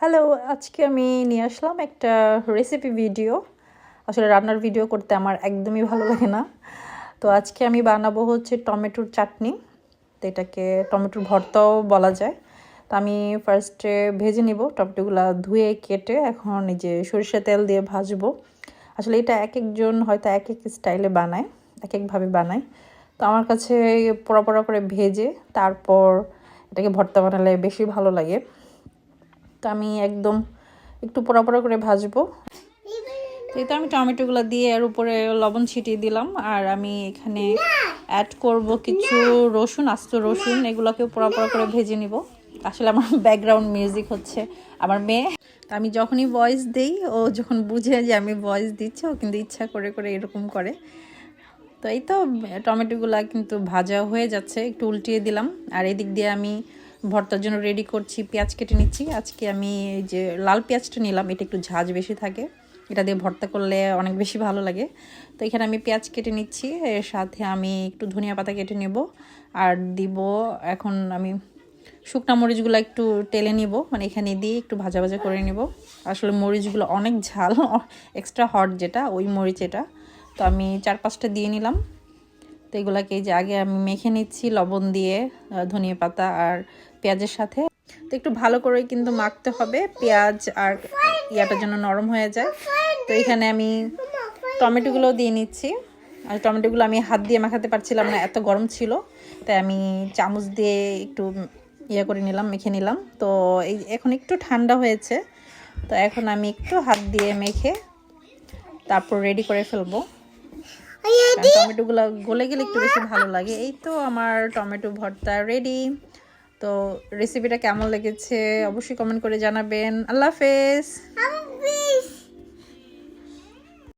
Hello আজকে আমি নিয়ে আসলাম একটা রেসিপি ভিডিও আসলে রান্নার ভিডিও করতে আমার একদমই ভালো লাগে না। তো আজকে আমি বানাবো হচ্ছে টমেটোর চাটনি। তো এটাকে টমেটোর ভর্তাও বলা যায়। তো আমি ফার্স্টে ভেজে নিব, টমেটোগুলো ধুয়ে কেটে এখন এই যে সরিষা তেল দিয়ে ভাজবো। আসলে এটা এক একজন হয়তো এক এক স্টাইলে বানায়, এক একভাবে বানায়। তো আমার কাছে পোড়া পোড়া করে ভেজে তারপর এটাকে ভর্তা বানালে বেশি ভালো লাগে। তো আমি একদম একটু পোড়া পোড়া করে ভাজবো। এই তো আমি টমেটোগুলো দিয়ে এর উপরে লবণ ছিটিয়ে দিলাম, আর আমি এখানে অ্যাড করব কিছু রসুন, আস্ত রসুন, এগুলোকেও পোড়া করে ভেজে নিব। আসলে আমার ব্যাকগ্রাউন্ড মিউজিক হচ্ছে আমার মেয়ে। তো আমি যখনই ভয়েস দিই, ও যখন বুঝে যে আমি ভয়েস দিচ্ছি, ও কিন্তু ইচ্ছা করে করে এরকম করে। তো এই তো টমেটোগুলা কিন্তু ভাজা হয়ে যাচ্ছে, একটু উল্টিয়ে দিলাম। আর এদিক দিয়ে আমি ভর্তার জন্য রেডি করছি, পেঁয়াজ কেটে নিচ্ছি। আজকে আমি যে লাল পেঁয়াজটা নিলাম, এটা একটু ঝাঁজ বেশি থাকে। এটা দিয়ে ভর্তা করলে অনেক বেশি ভালো লাগে। তো এখানে আমি পেঁয়াজ কেটে নিচ্ছি, এর সাথে আমি একটু ধনিয়া পাতা কেটে নেব। আর দিব এখন আমি শুকনা মরিচগুলো একটু টেলে নিব মানে এখানে দিয়ে একটু ভাজা ভাজা করে নিব। আসলে মরিচগুলো অনেক ঝাল এক্সট্রা হট যেটা, ওই মরিচ এটা। তো আমি চার পাঁচটা দিয়ে নিলাম। তো এগুলাকে যে আগে আমি মেখে নিচ্ছি লবণ দিয়ে ধনিয়া পাতা আর পেঁয়াজের সাথে। তো একটু ভালো করে কিন্তু মাখতে হবে, পেঁয়াজ আর ইয়াটা যেন নরম হয়ে যায়। তো এখানে আমি টমেটোগুলো দিয়ে নিচ্ছি। আর টমেটোগুলো আমি হাত দিয়ে মাখাতে পারছিলাম না, এত গরম ছিল। তাই আমি চামচ দিয়ে একটু ইয়ে করে নিলাম, মেখে নিলাম। তো এই এখন একটু ঠান্ডা হয়েছে। তো এখন আমি একটু হাত দিয়ে মেখে তারপর রেডি করে ফেলব। টমেটোগুলো গলে গেলে একটু বেশি ভালো লাগে। এই তো আমার টমেটো ভর্তা রেডি তো রেসিপিটা কেমন লেগেছে? অবশ্যই কমেন্ট করে জানাবেন। আল্লাহ হাফেজ।